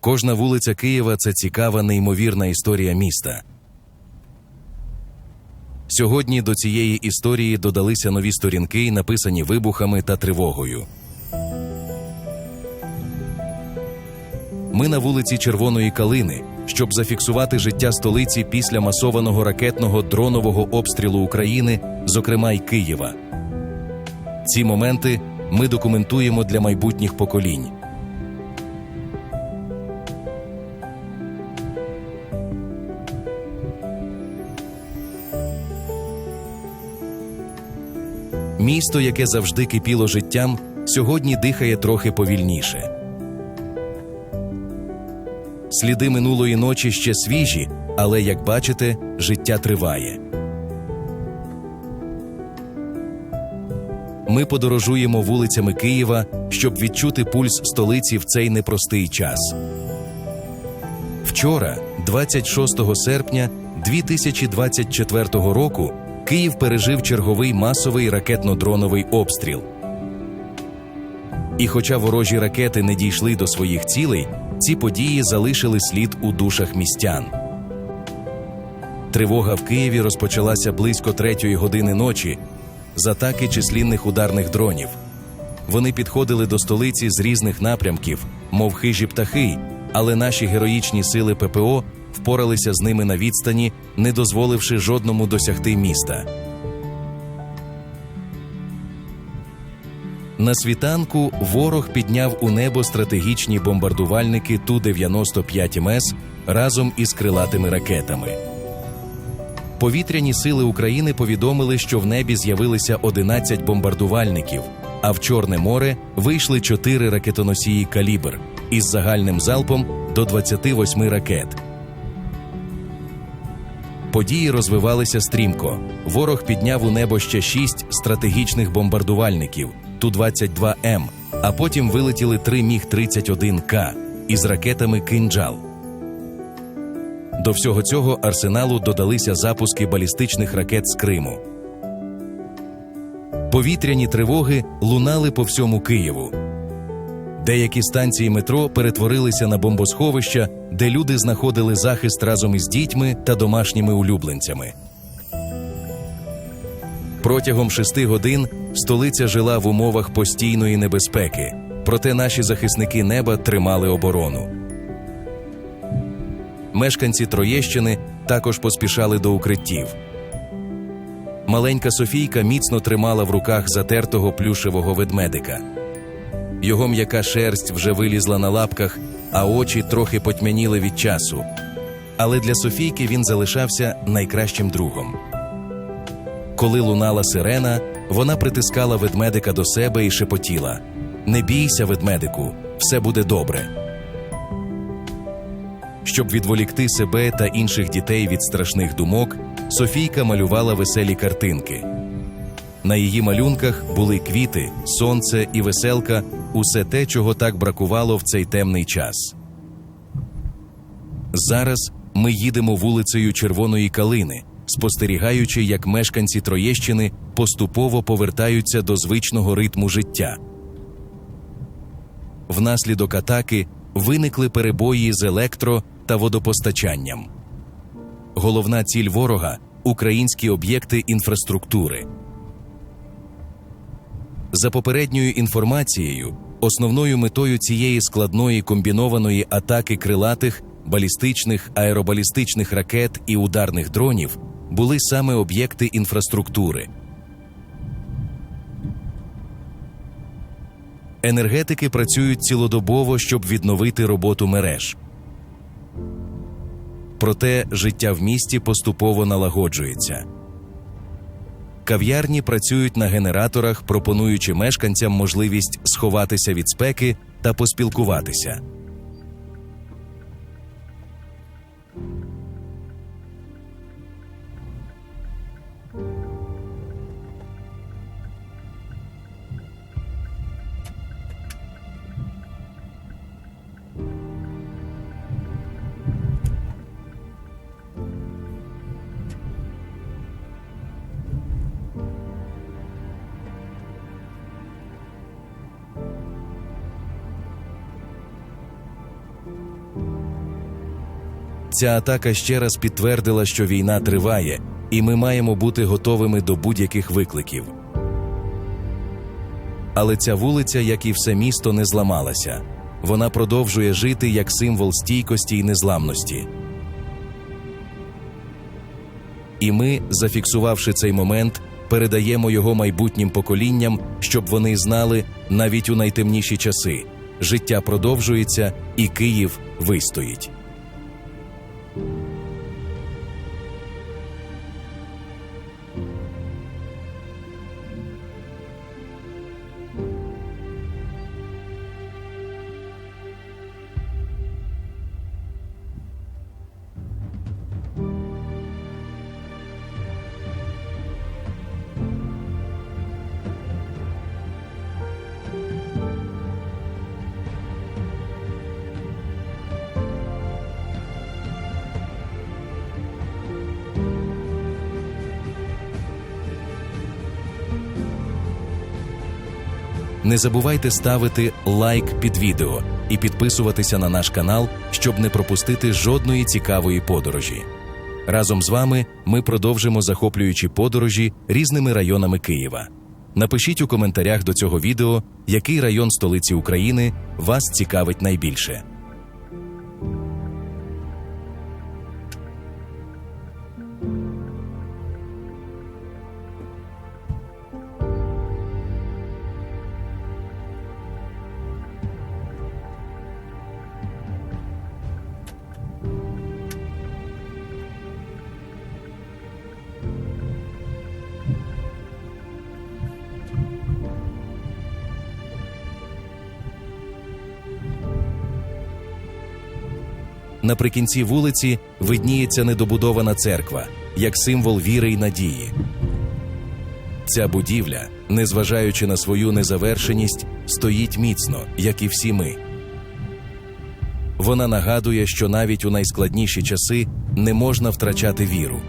Кожна вулиця Києва це цікава, неймовірна історія міста. Сьогодні до цієї історії додалися нові сторінки, написані вибухами та тривогою. Ми на вулиці Червоної Калини, щоб зафіксувати життя столиці після масованого ракетного дронового обстрілу України, зокрема й Києва. Ці моменти ми документуємо для майбутніх поколінь. Місто, яке завжди кипіло життям, сьогодні дихає трохи повільніше. Сліди минулої ночі ще свіжі, але, як бачите, життя триває. Ми подорожуємо вулицями Києва, щоб відчути пульс столиці в цей непростий час. Вчора, 26 серпня 2024 року, Київ пережив черговий масовий ракетно-дроновий обстріл. І хоча ворожі ракети не дійшли до своїх цілей, ці події залишили слід у душах містян. Тривога в Києві розпочалася близько третьої години ночі з атаки числінних ударних дронів. Вони підходили до столиці з різних напрямків, мов хижі птахи, але наші героїчні сили ППО впоралися з ними на відстані, не дозволивши жодному досягти міста. На світанку ворог підняв у небо стратегічні бомбардувальники Ту-95 МС разом із крилатими ракетами. Повітряні сили України повідомили, що в небі з'явилися 11 бомбардувальників, а в Чорне море вийшли 4 ракетоносії калібр із загальним залпом до 28 ракет. Події розвивалися стрімко. Ворог підняв у небо ще шість стратегічних бомбардувальників Ту-22М, а потім вилетіли три Міг-31К із ракетами «Кинджал». До всього цього арсеналу додалися запуски балістичних ракет з Криму. Повітряні тривоги лунали по всьому Києву. Деякі станції метро перетворилися на бомбосховища, де люди знаходили захист разом із дітьми та домашніми улюбленцями. Протягом шести годин столиця жила в умовах постійної небезпеки, проте наші захисники неба тримали оборону. Мешканці Троєщини також поспішали до укриттів. Маленька Софійка міцно тримала в руках затертого плюшевого ведмедика. Його м'яка шерсть вже вилізла на лапках, а очі трохи потьмяніли від часу. Але для Софійки він залишався найкращим другом. Коли лунала сирена, вона притискала ведмедика до себе і шепотіла: Не бійся, ведмедику, все буде добре. Щоб відволікти себе та інших дітей від страшних думок, Софійка малювала веселі картинки. На її малюнках були квіти, сонце і веселка, усе те, чого так бракувало в цей темний час. Зараз ми їдемо вулицею Червоної Калини, спостерігаючи, як мешканці Троєщини поступово повертаються до звичного ритму життя. Внаслідок атаки виникли перебої з електро та водопостачанням. Головна ціль ворога українські об'єкти інфраструктури. За попередньою інформацією, основною метою цієї складної комбінованої атаки крилатих, балістичних, аеробалістичних ракет і ударних дронів були саме об'єкти інфраструктури. Енергетики працюють цілодобово, щоб відновити роботу мереж. Проте життя в місті поступово налагоджується. Кав'ярні працюють на генераторах, пропонуючи мешканцям можливість сховатися від спеки та поспілкуватися. Ця атака ще раз підтвердила, що війна триває, і ми маємо бути готовими до будь-яких викликів. Але ця вулиця, як і все місто, не зламалася. Вона продовжує жити як символ стійкості і незламності. І ми, зафіксувавши цей момент, передаємо його майбутнім поколінням, щоб вони знали навіть у найтемніші часи. Життя продовжується, і Київ вистоїть. Не забувайте ставити лайк під відео і підписуватися на наш канал, щоб не пропустити жодної цікавої подорожі. Разом з вами ми продовжимо захоплюючі подорожі різними районами Києва. Напишіть у коментарях до цього відео, який район столиці України вас цікавить найбільше. Наприкінці вулиці видніється недобудована церква як символ віри й надії. Ця будівля, незважаючи на свою незавершеність, стоїть міцно, як і всі ми. Вона нагадує, що навіть у найскладніші часи не можна втрачати віру.